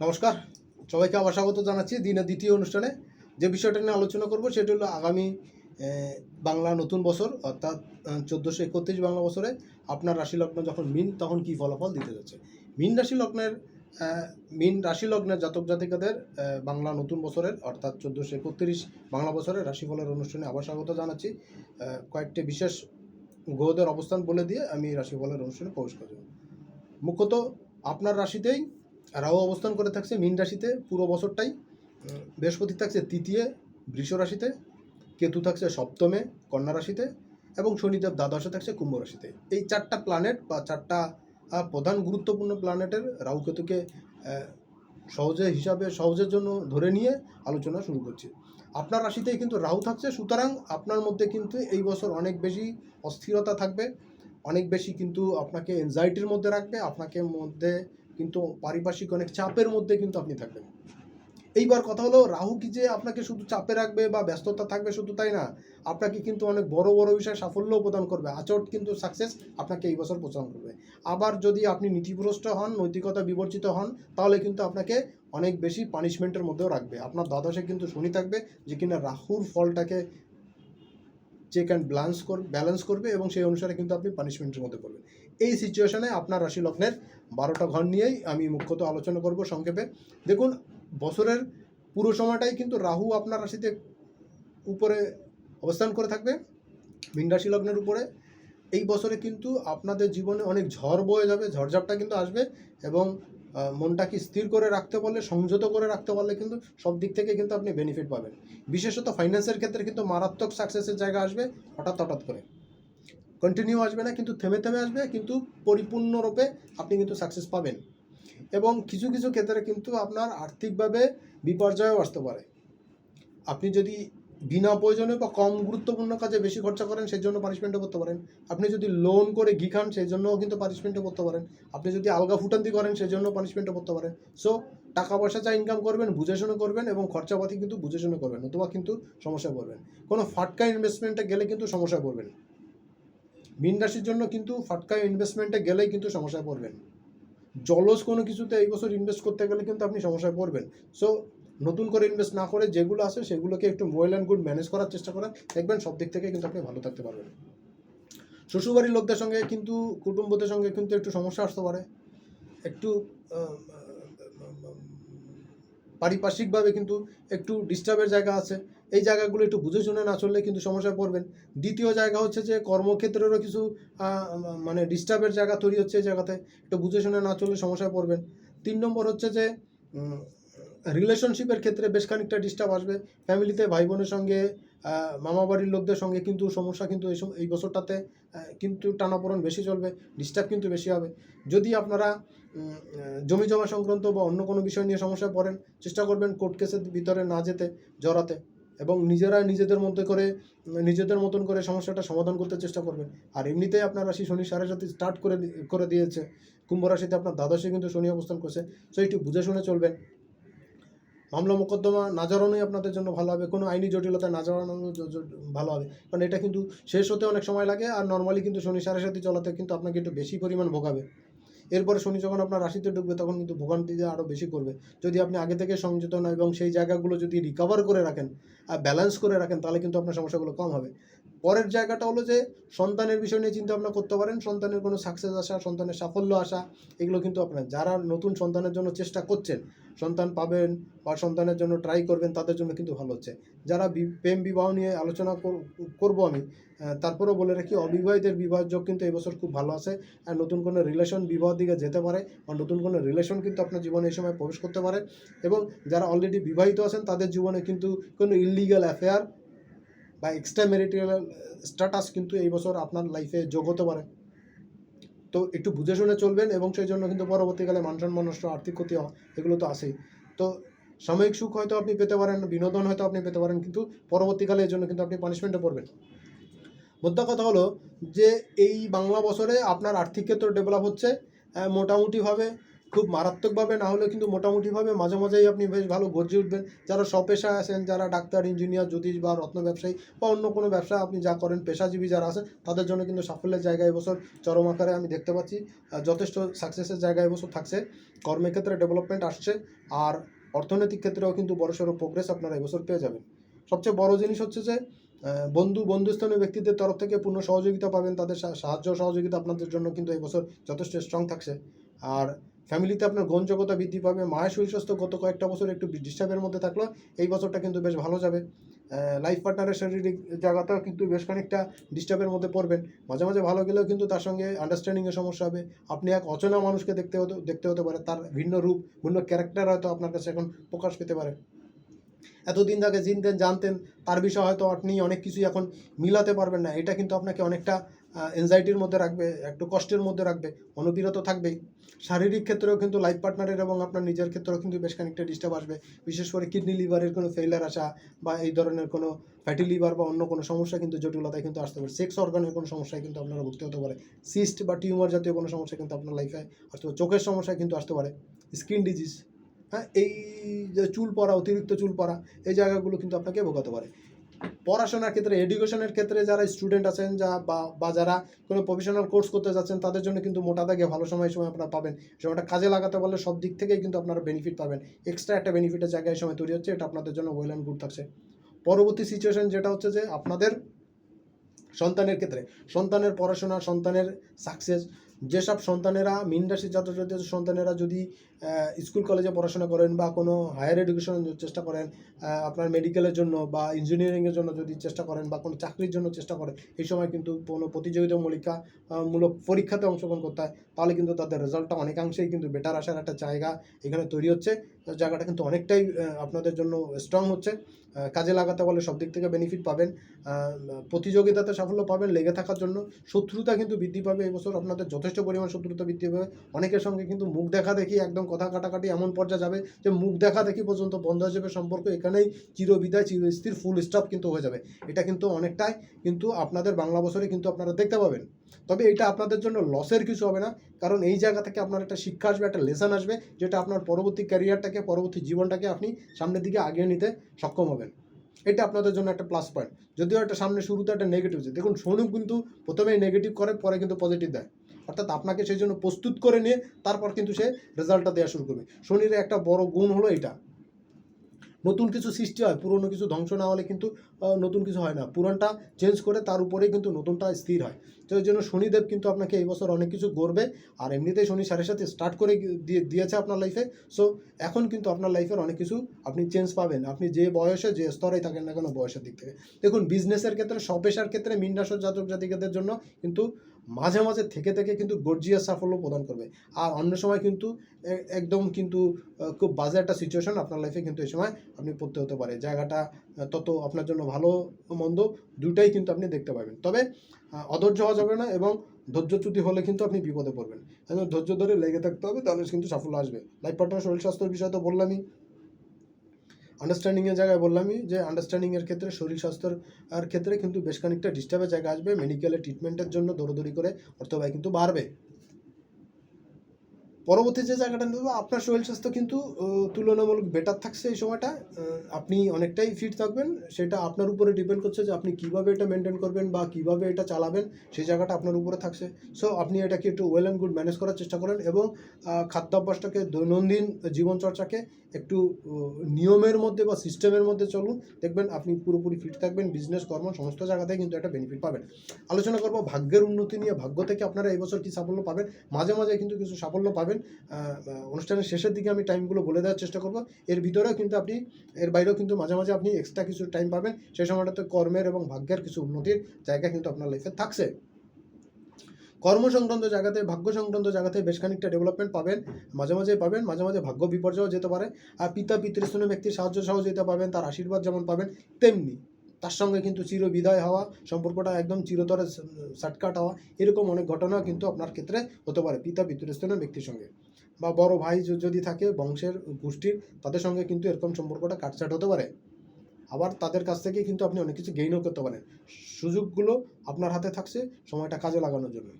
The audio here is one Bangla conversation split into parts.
নমস্কার। সবাইকে আবার স্বাগত জানাচ্ছি দিনের দ্বিতীয় অনুষ্ঠানে। যে বিষয়টা নিয়ে আলোচনা করব সেটি হলো আগামী বাংলা নতুন বছর, অর্থাৎ চোদ্দোশো একত্রিশ বাংলা বছরে আপনার রাশি লগ্ন যখন মিন, তখন কি ফলাফল দিতে যাচ্ছে? মিন রাশি লগ্নের মিন রাশি লগ্নের জাতক জাতিকাদের বাংলা নতুন বছরের, অর্থাৎ চোদ্দোশো একত্রিশ বাংলা বছরের রাশিফলের অনুষ্ঠানে আবার স্বাগত জানাচ্ছি। কয়েকটি বিশেষ গ্রহদের অবস্থান বলে দিয়ে আমি রাশিফলের অনুষ্ঠানে প্রবেশ করব মুখ্যত আপনার রাশিতেই রাহু অবস্থান করে থাকছে মীন রাশিতে, পুরো বছরটাই। বৃহস্পতি থাকছে তৃতীয়, বৃষ রাশিতে, কেতু থাকছে সপ্তমে, কন্যা রাশিতে এবং শনিদেব দ্বাদশে থাকছে কুম্ভ রাশিতে। এই চারটা প্ল্যানেট বা চারটা প্রধান গুরুত্বপূর্ণ প্ল্যানেটের রাহু কেতুকে সহজে হিসাবে, সহজের জন্য ধরে নিয়ে আলোচনা শুরু করছি। আপনার রাশিতেই কিন্তু রাহু থাকছে, সুতরাং আপনার মধ্যে কিন্তু এই বছর অনেক বেশি অস্থিরতা থাকবে, অনেক বেশি কিন্তু আপনাকে এনজাইটির মধ্যে রাখবে, আপনাকে মধ্যে কিন্তু পারিপার্শ্বিক অনেক চাপের মধ্যে কিন্তু আপনি থাকবেন। এইবার কথা হলো, রাহু কি যে আপনাকে শুধু চাপে রাখবে বা ব্যস্ততা থাকবে শুধু তাই না, আপনাকে কিন্তু অনেক বড় বড় বিষয়ে সাফল্যও প্রদান করবে। আচট কিন্তু সাকসেস আপনাকে এই বছর প্রদান করবে। আবার যদি আপনি নীতিভ্রষ্ট হন, নৈতিকতা বিবর্জিত হন, তাহলে কিন্তু আপনাকে অনেক বেশি পানিশমেন্টের মধ্যেও রাখবে। আপনার দ্বাদশে কিন্তু শনি থাকবে, যে কিনা রাহুর ফলটাকে চেক অ্যান্ড ব্যালেন্স কর ব্যালেন্স করবে এবং সেই অনুসারে কিন্তু আপনি পানিশমেন্টের মধ্যে পড়বেন। এই সিচুয়েশনে আপনার রাশি লগ্নের বারোটা ঘর নিয়েই আমি মুখ্যত আলোচনা করব সংক্ষেপে। দেখুন, বছরের পুরো সময়টাই কিন্তু রাহু আপনার রাশিতে উপরে অবস্থান করে থাকবে, মীন রাশি লগ্নের উপরে। এই বছরে কিন্তু আপনাদের জীবনে অনেক ঝড় বয়ে যাবে, ঝড়ঝাপটা কিন্তু আসবে এবং মনটাকে স্থির করে রাখতে পারলে, সংযত করে রাখতে পারলে কিন্তু সব দিক থেকে কিন্তু আপনি বেনিফিট পাবেন। বিশেষত ফাইন্যান্সের ক্ষেত্রে কিন্তু মারাত্মক সাকসেসের জায়গা আসবে হঠাৎ হঠাৎ করে। কন্টিনিউ আসবে না, কিন্তু থেমে থেমে আসবে, কিন্তু পরিপূর্ণরূপে আপনি কিন্তু সাকসেস পাবেন। এবং কিছু কিছু ক্ষেত্রে কিন্তু আপনার আর্থিকভাবে বিপর্যয়ও আসতে পারে। আপনি যদি বিনা প্রয়োজনে বা কম গুরুত্বপূর্ণ কাজে বেশি খরচা করেন সেই জন্য পানিশমেন্টও করতে পারেন। আপনি যদি লোন করে ঘি খান সেই জন্যও কিন্তু পানিশমেন্টও করতে পারেন। আপনি যদি আলগা ফুটান্তি করেন সেই জন্য পানিশমেন্টও করতে পারেন। সো টাকা পয়সা যা ইনকাম করবেন বুঝে শুনে করবেন এবং খরচাপাতি কিন্তু বুঝে শুনে করবেন, অথবা কিন্তু সমস্যায় পড়বেন। কোনো ফাটকা ইনভেস্টমেন্টে গেলে কিন্তু সমস্যায় পড়বেন। মিন রাশির জন্য কিন্তু ফাটকা ইনভেস্টমেন্টে গেলেই কিন্তু সমস্যায় পড়বেন। জলজ কোনো কিছুতে এই বছর ইনভেস্ট করতে গেলে কিন্তু আপনি সমস্যায় পড়বেন। সো নতুন করে ইনভেস্ট না করে যেগুলো আছে সেগুলোকে একটু ওয়েল অ্যান্ড গুড ম্যানেজ করার চেষ্টা করেন। দেখবেন সব দিক থেকে কিন্তু আপনি ভালো থাকতে পারবেন। শ্বশুরবাড়ির লোকদের সঙ্গে কিন্তু, কুটুম্বদের সঙ্গে কিন্তু একটু সমস্যা আসতে পারে। একটু পারিপার্শ্বিকভাবে কিন্তু একটু ডিস্টার্বের জায়গা আছে। এই জায়গাগুলো একটু বুঝে শুনে না চললে কিন্তু সমস্যায় পড়বেন। দ্বিতীয় জায়গা হচ্ছে যে কর্মক্ষেত্রেরও কিছু মানে ডিস্টার্বের জায়গা তৈরি হচ্ছে এই জায়গাতে। একটু বুঝে শুনে না চললে সমস্যায় পড়বেন। তিন নম্বর হচ্ছে যে রিলেশনশিপের ক্ষেত্রে বেশ খানিকটা ডিস্টার্ব আসবে। ফ্যামিলিতে ভাই বোনের সঙ্গে মামা বাড়ির লোকদের সঙ্গে কিন্তু সমস্যা কিন্তু এই এই বছরটাতে কিন্তু টানাপোড়ন বেশি চলবে ডিস্টার্ব কিন্তু বেশি হবে। যদি আপনারা জমি জমা সংক্রান্ত বা অন্য কোনো বিষয় নিয়ে সমস্যায় পড়েন, চেষ্টা করবেন কোর্ট কেসের ভিতরে না যেতে, জড়াতে। এবং নিজেরা নিজেদের মধ্যে করে, নিজেদের মতন করে সমস্যাটা সমাধান করতে চেষ্টা করবেন। আর এমনিতেই আপনার রাশি শনি সাড়ে সাথে স্টার্ট করে করে দিয়েছে। কুম্ভ রাশিতে আপনার দ্বাদশে কিন্তু শনি অবস্থান করছে। সো একটু বুঝে শুনে চলবেন। মামলা মোকদ্দমা না জড়ানোই আপনাদের জন্য ভালো হবে, কোনো আইনি জটিলতা না জড়ানো ভালো হবে। কারণ এটা কিন্তু শেষ হতে অনেক সময় লাগে আর নর্মালি কিন্তু শনি সাড়ে সাথে চলাতে কিন্তু আপনাকে একটু বেশি পরিমাণ ভোগাবে। এরপরে শনি যখন আপনার রাশিতে ঢুকবে তখন কিন্তু ভোগান্তিতে আরও বেশি করবে। যদি আপনি আগে থেকে সংযত না এবং সেই জায়গাগুলো যদি রিকভার করে রাখেন আর ব্যালেন্স করে রাখেন, তাহলে কিন্তু আপনার সমস্যাগুলো কম হবে। পরের জায়গাটা হলো যে সন্তানের বিষয় নিয়ে চিন্তা ভাবনা করতে পারেন। সন্তানের কোনো সাকসেস আসা, সন্তানের সাফল্য আসা, এগুলো কিন্তু আপনার যারা নতুন সন্তানের জন্য চেষ্টা করছেন, সন্তান পাবেন বা সন্তানের জন্য ট্রাই করবেন, তাদের জন্য কিন্তু ভালো হচ্ছে। যারা প্রেম বিবাহ নিয়ে আলোচনা কর- করব আমি তারপরেও বলে রাখি, অবিবাহিতের বিবাহ যোগ কিন্তু এবছর খুব ভালো আছে। আর নতুন কোনো রিলেশন বিবাহ দিকে যেতে পারে বা নতুন কোনো রিলেশন কিন্তু আপনার জীবনে এই সময় প্রবেশ করতে পারে। এবং যারা অলরেডি বিবাহিত আছেন, তাদের জীবনে কিন্তু কোনো ইলিগাল অ্যাফেয়ার বা এক্সট্রা ম্যারিটাল স্ট্যাটাস কিন্তু এই বছর আপনার লাইফে যোগ হতে পারে। তো একটু বুঝে শুনে চলবেন এবং সেই জন্য কিন্তু পরবর্তীকালে মান সম্মান নষ্ট, আর্থিক ক্ষতি এগুলো তো আসেই তো সাময়িক সুখ হয়তো আপনি পেতে পারেন, বিনোদন হয়তো আপনি পেতে পারেন, কিন্তু পরবর্তীকালে এর জন্য কিন্তু আপনি পানিশমেন্টে পড়বেন। মোদ্দা কথা হলো যে, এই বাংলা বছরে আপনার আর্থিক ক্ষেত্র ডেভেলপ হচ্ছে মোটামুটিভাবে খুব মারাত্মকভাবে না হলেও কিন্তু মোটামুটিভাবে মাঝে মাঝেই আপনি বেশ ভালো গর্জে উঠবেন। যারা স্বপেশায় আছেন যারা ডাক্তার ইঞ্জিনিয়ার জ্যোতিষ বা রত্ন ব্যবসায়ী বা অন্য কোনো ব্যবসা আপনি যা করেন, পেশাজীবী যারা আছেন, তাদের জন্য কিন্তু সাফল্যের জায়গা এবছর চরম আকারে আমি দেখতে পাচ্ছি। যথেষ্ট সাকসেসের জায়গা এবছর থাকছে। কর্মের ক্ষেত্রে ডেভেলপমেন্ট আসছে আর অর্থনৈতিক ক্ষেত্রেও কিন্তু বড়সড় প্রোগ্রেস আপনারা এবছর পেয়ে যাবেন। সবচেয়ে বড় জিনিস হচ্ছে যে বন্ধু, বন্ধুস্থানীয় ব্যক্তিদের তরফ থেকে পূর্ণ সহযোগিতা পাবেন। তাদের সাহায্য সহযোগিতা আপনাদের জন্য কিন্তু এই বছর যথেষ্ট স্ট্রং থাকছে। আর ফ্যামিলিতে আপনার গ্রহণযোগ্যতা বৃদ্ধি পাবে, মায়ের শরীর স্বাস্থ্য গত কয়েকটা বছর একটু ডিস্টার্বের মধ্যে থাকল, এই বছরটা কিন্তু বেশ ভালো যাবে। লাইফ পার্টনারের শারীরিক জায়গাতেও কিন্তু বেশ খানিকটা ডিস্টার্বের মধ্যে পড়বেন। মাঝে মাঝে ভালো গেলেও কিন্তু তার সঙ্গে আন্ডারস্ট্যান্ডিংয়ের সমস্যা হবে। আপনি এক অচেনা মানুষকে দেখতে হতে দেখতে হতে পারে, তার ভিন্ন রূপ, ভিন্ন ক্যারেক্টার হয়তো আপনার কাছে এখন প্রকাশ পেতে পারে। এতদিন আগে চিনতেন জানতেন, তার বিষয়ে হয়তো আপনি অনেক কিছুই এখন মিলাতে পারবেন না। এটা কিন্তু আপনাকে অনেকটা এনজাইটির মধ্যে রাখবে, একটু কষ্টের মধ্যে রাখবে, অনুবিরত থাকবেই শারীরিক ক্ষেত্রেও কিন্তু লাইফ পার্টনারের এবং আপনার নিজের ক্ষেত্রেও কিন্তু বেশ খানিকটা ডিস্টার্ব আসবে। বিশেষ করে কিডনি লিভারের কোনো ফেইলার আসা বা এই ধরনের কোনো ফ্যাটি লিভার বা অন্য কোনো সমস্যা কিন্তু জটিলতায় কিন্তু আসতে পারে। সেক্স অর্গানের কোনো সমস্যায় কিন্তু আপনারা ভুগতে হতে পারে। সিস্ট বা টিউমার জাতীয় কোনো সমস্যা কিন্তু আপনার লাইফে আসতে পারে। চোখের সমস্যায় কিন্তু আসতে পারে। স্কিন ডিজিজ হ্যাঁ এই যে চুল পড়া, অতিরিক্ত চুল পড়া, এই জায়গাগুলো কিন্তু আপনাকে ভোগাতে পারে। পড়াশোনার ক্ষেত্রে এডুকেশনের ক্ষেত্রে যারা স্টুডেন্ট আছেন যা বা যারা কোনো প্রফেশনাল কোর্স করতে যাচ্ছেন, তাদের জন্য কিন্তু মোটা দাগে ভালো সময় সময় আপনারা পাবেন। সময়টা কাজে লাগাতে পারলে সব দিক থেকেই কিন্তু আপনারা বেনিফিট পাবেন। এক্সট্রা একটা বেনিফিটের জায়গায় সময় তৈরি হচ্ছে, এটা আপনাদের জন্য ওয়েল অ্যান্ড গুড থাকছে। পরবর্তী সিচুয়েশন যেটা হচ্ছে যে, আপনাদের সন্তানের ক্ষেত্রে, সন্তানের পড়াশোনা, সন্তানের সাকসেস যেসব সন্তানেরা, মিন রাশির জাতক সন্তানেরা যদি স্কুল, কলেজে পড়াশোনা করেন বা কোনো হায়ার এডুকেশনের চেষ্টা করেন আপনার মেডিকেলের জন্য বা ইঞ্জিনিয়ারিংয়ের জন্য যদি চেষ্টা করেন বা কোনো চাকরির জন্য চেষ্টা করেন, এই সময় কিন্তু কোনো প্রতিযোগিতামূলক মূলক পরীক্ষাতে অংশগ্রহণ করতে হয়, তাহলে কিন্তু তাদের রেজাল্টটা অনেকাংশেই কিন্তু বেটার আসার একটা জায়গা এখানে তৈরি হচ্ছে। জায়গাটা কিন্তু অনেকটাই আপনাদের জন্য স্ট্রং হচ্ছে। কাজে লাগাতে পারলে সব দিক থেকে বেনিফিট পাবেন। প্রতিযোগিতাতে সাফল্য পাবেন লেগে থাকার জন্য। শত্রুতা কিন্তু বৃদ্ধি পাবে এবছর আপনাদের যথেষ্ট পরিমাণ শত্রুতা বৃদ্ধি পাবে। অনেকের সঙ্গে কিন্তু মুখ দেখা দেখি একদম কথা কাটাকাটি এমন পর্যায়ে যাবে যে মুখ দেখা দেখি পর্যন্ত বন্ধ হয়ে যাবে, সম্পর্ক এখানেই চিরবিদায়, চিরস্থির ফুল স্টপ কিন্তু হয়ে যাবে। এটা কিন্তু অনেকটাই কিন্তু আপনাদের বাংলা বছরে কিন্তু আপনারা দেখতে পাবেন। তবে এটা আপনাদের জন্য লসের কিছু হবে না, কারণ এই জায়গা থেকে আপনার একটা শিক্ষা আসবে, একটা লেসন আসবে, যেটা আপনার পরবর্তী ক্যারিয়ারটাকে পরবর্তী জীবনটাকে আপনি সামনের দিকে আগিয়ে নিতে সক্ষম হবেন। এটা আপনাদের জন্য একটা প্লাস পয়েন্ট যদিও একটা সামনে শুরুতে একটা নেগেটিভ দেখুন শনি কিন্তু প্রথমেই নেগেটিভ করে, পরে কিন্তু পজিটিভ দেয়। অর্থাৎ আপনাকে সেই জন্য প্রস্তুত করে নিয়ে তারপর কিন্তু সে রেজাল্টটা দেওয়া শুরু করবে। শনির একটা বড় গুণ হলো এটা। নতুন কিছু সৃষ্টি হয়, পুরনো কিছু ধ্বংস না হলে কিন্তু নতুন কিছু হয় না। পুরানটা চেঞ্জ করে তার উপরেই কিন্তু নতুনটা স্থির হয়। তো এই জন্য শনিদেব কিন্তু আপনাকে এই বছর অনেক কিছু গড়বে আর এমনিতেই শনি সাড়ে সাথে স্টার্ট করে দিয়ে, দিয়েছে আপনার লাইফে সো এখন কিন্তু আপনার লাইফের অনেক কিছু আপনি চেঞ্জ পাবেন। আপনি যে বয়সে, যে স্তরেই থাকেন না কেন বয়সের দিক থেকে। দেখুন বিজনেসের ক্ষেত্রে স্বপেশার ক্ষেত্রে মিন্ডাসর জাতক জাতিকাদের জন্য কিন্তু মাঝে মাঝে থেকে থেকে কিন্তু গর্জিয়াস সাফল্য প্রদান করবে। আর অন্য সময় কিন্তু একদম কিন্তু খুব বাজে একটা সিচুয়েশন আপনার লাইফে কিন্তু এই সময় আপনি পড়তে হতে পারে। জায়গাটা তত আপনার জন্য ভালো মন্দ দুটাই কিন্তু আপনি দেখতে পাবেন। তবে অধৈর্য হওয়া যাবে না এবং ধৈর্যচ্যুতি হলে কিন্তু আপনি বিপদে পড়বেন। ধৈর্য ধরে লেগে থাকতে হবে, তাহলে কিন্তু সাফল্য আসবে। লাইফ পার্টনার, শরীর স্বাস্থ্যের বিষয়ে তো বললামই আন্ডারস্ট্যান্ডিংয়ের জায়গায় বললামই যে আন্ডারস্ট্যান্ডিংয়ের ক্ষেত্রে শরীর স্বাস্থ্যের, আর ক্ষেত্রে কিন্তু বেশ খানিকটা ডিস্টার্বের জায়গা আসবে মেডিকেলের ট্রিটমেন্টের জন্য দৌড়দৌড়ি করে অর্থ কিন্তু বাড়বে। পরবর্তী যে জায়গাটা নেব, আপনার শরীর স্বাস্থ্য কিন্তু তুলনামূলক বেটার থাকছে এই সময়টা। আপনি অনেকটাই ফিট থাকবেন। সেটা আপনার উপরে ডিপেন্ড করছে যে আপনি কীভাবে এটা মেনটেন করবেন বা কীভাবে এটা চালাবেন, সেই জায়গাটা আপনার উপরে থাকছে। সো আপনি এটাকে একটু ওয়েল অ্যান্ড গুড ম্যানেজ করার চেষ্টা করেন এবং খাদ্যাভ্যাসটাকে দৈনন্দিন জীবনচর্চাকে একটু নিয়মের মধ্যে বা সিস্টেমের মধ্যে চলুন। দেখবেন আপনি পুরোপুরি ফিট থাকবেন বিজনেস কর্ম, সমস্ত জায়গাতেই কিন্তু একটা বেনিফিট পাবেন। আলোচনা করব ভাগ্যের উন্নতি নিয়ে। ভাগ্য থেকে আপনারা এই বছর কী সাফল্য পাবেন? মাঝে মাঝে কিন্তু কিছু সাফল্য পাবেন। অনুষ্ঠানের শেষের দিকে আমি টাইমগুলো বলে দেওয়ার চেষ্টা করব। এর ভিতরেও কিন্তু আপনি, এর বাইরেও কিন্তু মাঝে মাঝে আপনি এক্সট্রা কিছু টাইম পাবেন। সেই সময়টাতে কর্মের এবং ভাগ্যের কিছু উন্নতির জায়গা কিন্তু আপনার লাইফে থাকছে। কর্ম সংক্রান্ত জায়গাতে ভাগ্য সংক্রান্ত জায়গাতে বেশ খানিকটা ডেভেলপমেন্ট পাবেন। মাঝে মাঝে পাবেন, মাঝে মাঝে ভাগ্য বিপর্যয় যেতে পারে। আর পিতা পিতৃস্থানীয় ব্যক্তির সাহায্য সহযোগিতা পাবেন, তার আশীর্বাদ যেমন পাবেন, তেমনি তার সঙ্গে কিন্তু চির বিদায় হওয়া, সম্পর্কটা একদম চিরতরে শার্টকাট হওয়া, এরকম অনেক ঘটনা কিন্তু আপনার ক্ষেত্রে হতে পারে পিতা পিতৃস্থানীয় ব্যক্তির সঙ্গে। বা বড় ভাই যদি থাকে বংশের গোষ্ঠীর, তাদের সঙ্গে কিন্তু এরকম সম্পর্কটা কাটছাট হতে পারে। আবার তাদের কাছ থেকে কিন্তু আপনি অনেক কিছু গেইনও করতে পারেন। সুযোগগুলো আপনার হাতে থাকছে, সময়টা কাজে লাগানোর জন্য।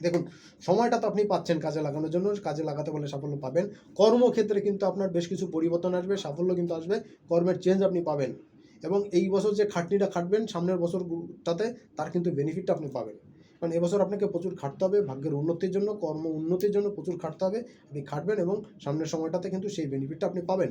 দেখুন, সময়টা তো আপনি পাচ্ছেন কাজে লাগানোর জন্য, কাজে লাগাতে বলে সাফল্য পাবেন। কর্মক্ষেত্রে কিন্তু আপনার বেশ কিছু পরিবর্তন আসবে, সাফল্য কিন্তু আসবে, কর্মের চেঞ্জ আপনি পাবেন। এবং এই বছর যে খাটনিটা খাটবেন, সামনের বছরটাতে তার কিন্তু বেনিফিটটা আপনি পাবেন। কারণ এবছর আপনাকে প্রচুর খাটতে হবে, ভাগ্যের উন্নতির জন্য, কর্ম উন্নতির জন্য প্রচুর খাটতে হবে। আপনি খাটবেন এবং সামনের সময়টাতে কিন্তু সেই বেনিফিটটা আপনি পাবেন।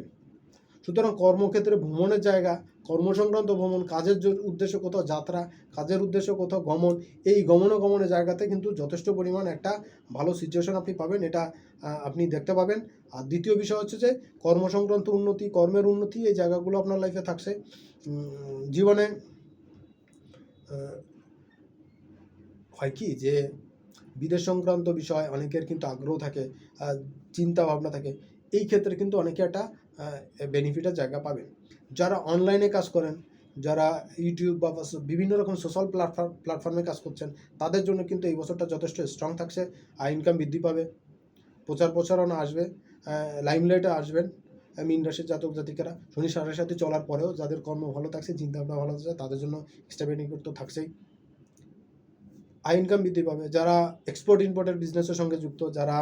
সুতরাং কর্মক্ষেত্রে ভ্রমণের জায়গা, কর্মসংক্রান্ত ভ্রমণ, কাজের উদ্দেশ্য কোথাও যাত্রা, কাজের উদ্দেশ্য কোথাও গমন, এই গমনাগমনের জায়গাতে কিন্তু যথেষ্ট পরিমাণ একটা ভালো সিচুয়েশন আপনি পাবেন, এটা আপনি দেখতে পাবেন। আর দ্বিতীয় বিষয় হচ্ছে যে, কর্মসংক্রান্ত উন্নতি, কর্মের উন্নতি, এই জায়গাগুলো আপনার লাইফে থাকছে। জীবনে হয় কি যে, বিদেশ সংক্রান্ত বিষয়, অনেকের কিন্তু আগ্রহ থাকে চিন্তা ভাবনা থাকে, এই ক্ষেত্রে কিন্তু অনেকে একটা বেনিফিটের জায়গা পাবেন। যারা অনলাইনে কাজ করেন, যারা ইউটিউব বা বিভিন্ন রকম সোশ্যাল প্ল্যাটফর্ম প্ল্যাটফর্মে কাজ করছেন, তাদের জন্য কিন্তু এই বছরটা যথেষ্ট স্ট্রং থাকছে। আর ইনকাম বৃদ্ধি পাবে। প্রচার প্রচারণা আসবে। লাইমলাইটে আসবেন। মিন রাশির জাতক জাতিকারা, শনি সাড়ে সাথে চলার পরেও যাদের কর্ম ভালো থাকছে চিন্তাভাবনা ভালো থাকছে তাদের জন্য এক্সট্রা বেনিফিট তো থাকছেই। আয় ইনকাম বৃদ্ধি পাবে। যারা এক্সপোর্ট ইম্পোর্টের বিজনেসের সঙ্গে যুক্ত, যারা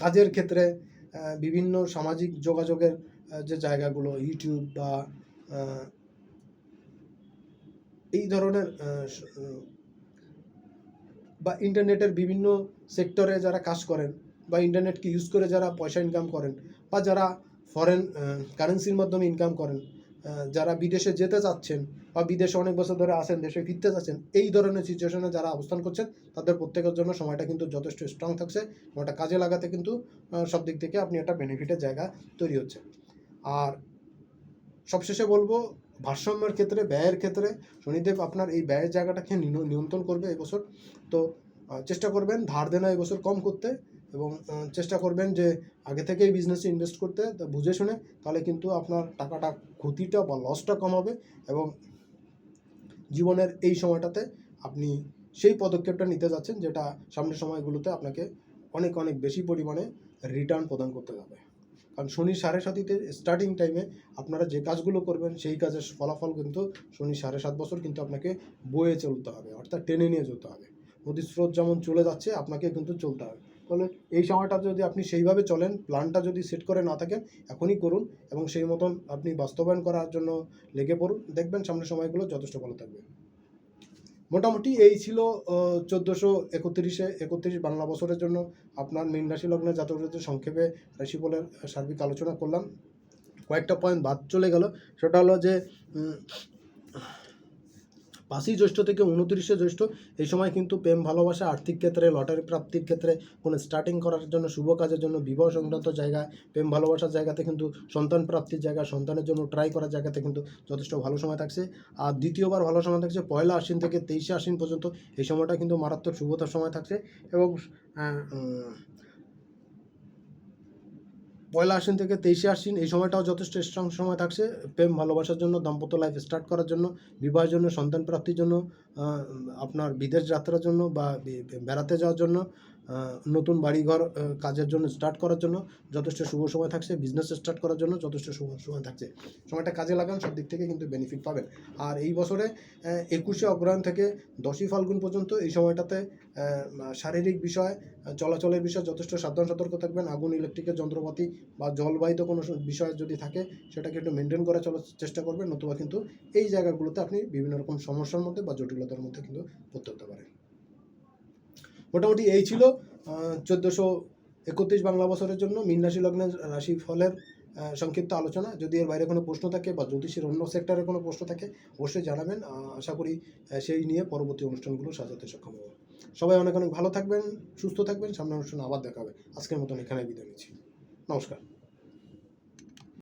কাজের ক্ষেত্রে বিভিন্ন সামাজিক যোগাযোগের যে জায়গাগুলো ইউটিউব বা এই ধরনের বা ইন্টারনেটের বিভিন্ন সেক্টরে যারা কাজ করেন বা ইন্টারনেটকে ইউজ করে যারা পয়সা ইনকাম করেন বা যারা ফরেন কারেন্সির মাধ্যমে ইনকাম করেন যারা বিদেশে যেতে চাচ্ছেন বা বিদেশে অনেক বছর ধরে আসেন দেশে ফিরতে চাচ্ছেন এই ধরনের সিচুয়েশনে যারা অবস্থান করছেন, তাদের প্রত্যেকের জন্য সময়টা কিন্তু যথেষ্ট স্ট্রং থাকছে সময়টা কাজে লাগাতে কিন্তু সব দিক থেকে আপনি একটা বেনিফিটের জায়গা তৈরি হচ্ছে। আর সবশেষে বলব, ভারসাম্যের ক্ষেত্রে, ব্যয়ের ক্ষেত্রে শনিদেব আপনার এই ব্যয়ের জায়গাটাকে নিয়ন্ত্রণ করবে এবছর। তো চেষ্টা করবেন ধার দেনা এবছর কম করতে এবং চেষ্টা করবেন যে আগে থেকেই বিজনেসে ইনভেস্ট করতে বুঝে শুনে, তাহলে কিন্তু আপনার টাকাটা ক্ষতিটা বা লসটা কম হবে এবং জীবনের এই সময়টাতে আপনি সেই পদক্ষেপটা নিতে যাচ্ছেন যেটা সামনের সময়গুলোতে আপনাকে অনেক অনেক বেশি পরিমাণে রিটার্ন প্রদান করতে যাবে। কারণ শনি সাড়ে সাতিতে স্টার্টিং টাইমে আপনারা যে কাজগুলো করবেন সেই কাজের ফলাফল কিন্তু শনি সাড়ে সাত বছর কিন্তু আপনাকে বয়ে চলতে হবে, অর্থাৎ টেনে নিয়ে চলতে হবে। নদীর স্রোত যেমন চলে যাচ্ছে, আপনাকে কিন্তু চলতে হবে। তাহলে এই সময়টা যদি আপনি সেইভাবে চলেন প্ল্যানটা যদি সেট করে না থাকেন, এখনই করুন এবং সেই মতন আপনি বাস্তবায়ন করার জন্য লেগে পড়ুন। দেখবেন সামনের সময়গুলো যথেষ্ট ভালো থাকবে। মোটামুটি এই ছিল চোদ্দোশো একত্রিশে, একত্রিশ বাংলা বছরের জন্য আপনার মীন রাশি লগ্নের জাতক জাতির সংক্ষেপে রাশিফলের সার্বিক আলোচনা করলাম। কয়েকটা পয়েন্ট বাদ চলে গেল, সেটা হলো যে পাঁচই জ্যৈষ্ঠ থেকে উনত্রিশে জ্যৈষ্ঠ, এই সময় কিন্তু প্রেম, ভালোবাসা, আর্থিক ক্ষেত্রে, লটারি প্রাপ্তির ক্ষেত্রে, কোনো স্টার্টিং করার জন্য, শুভ কাজের জন্য, বিবাহ সংক্রান্ত জায়গায়, প্রেম, ভালোবাসার জায়গাতে কিন্তু সন্তান প্রাপ্তির জায়গা সন্তানের জন্য ট্রাই করার জায়গাতে কিন্তু যথেষ্ট ভালো সময় থাকছে। আর দ্বিতীয়বার ভালো সময় থাকছে, পয়লা আশ্বিন থেকে তেইশে আশ্বিন পর্যন্ত, এই সময়টা কিন্তু মারাত্মক শুভতার সময় থাকছে এবং পয়লা আশ্বিন থেকে তেইশে আশ্বিন এই সময়টাও যথেষ্ট স্ট্রং সময় থাকছে। প্রেম, ভালোবাসার জন্য, দাম্পত্য লাইফ স্টার্ট করার জন্য, বিবাহের জন্য, সন্তান প্রাপ্তির জন্য আপনার বিদেশ যাত্রার জন্য বা, বেড়াতে যাওয়ার জন্য নতুন বাড়িঘর কাজের জন্য স্টার্ট করার জন্য যথেষ্ট শুভ সময় থাকছে বিজনেস স্টার্ট করার জন্য যথেষ্ট শুভ সময় থাকছে। সময়টা কাজে লাগান, সব দিক থেকে কিন্তু বেনিফিট পাবেন। আর এই বছরে একুশে অগ্রহায়ণ থেকে দশই ফাল্গুন পর্যন্ত এই সময়টাতে শারীরিক বিষয় চলাচলের বিষয়ে যথেষ্ট সাবধান, সতর্ক থাকবেন। আগুন ইলেকট্রিকের যন্ত্রপাতি বা জলবাহিত কোনো বিষয় যদি থাকে, সেটাকে একটু মেনটেন করে চলার চেষ্টা করবেন। নতুবা কিন্তু এই জায়গাগুলোতে আপনি বিভিন্ন রকম সমস্যার মধ্যে বা জটিলতার মধ্যে কিন্তু পড়তে হতে পারেন মোটামুটি এই ছিল চোদ্দোশো একত্রিশ বাংলা বছরের জন্য মীন রাশি লগ্নের রাশি ফলের সংক্ষিপ্ত আলোচনা। যদি এর বাইরে কোনো প্রশ্ন থাকে বা জ্যোতিষের অন্য সেক্টরে কোনো প্রশ্ন থাকে, অবশ্যই জানাবেন। আশা করি সেই নিয়ে পরবর্তী অনুষ্ঠানগুলো সাজাতে সক্ষম হব। সবাই অনেক অনেক ভালো থাকবেন, সুস্থ থাকবেন। সামনের অনুষ্ঠান আবার দেখা হবে। আজকের মতন এখানে বিদায় নিচ্ছি। নমস্কার।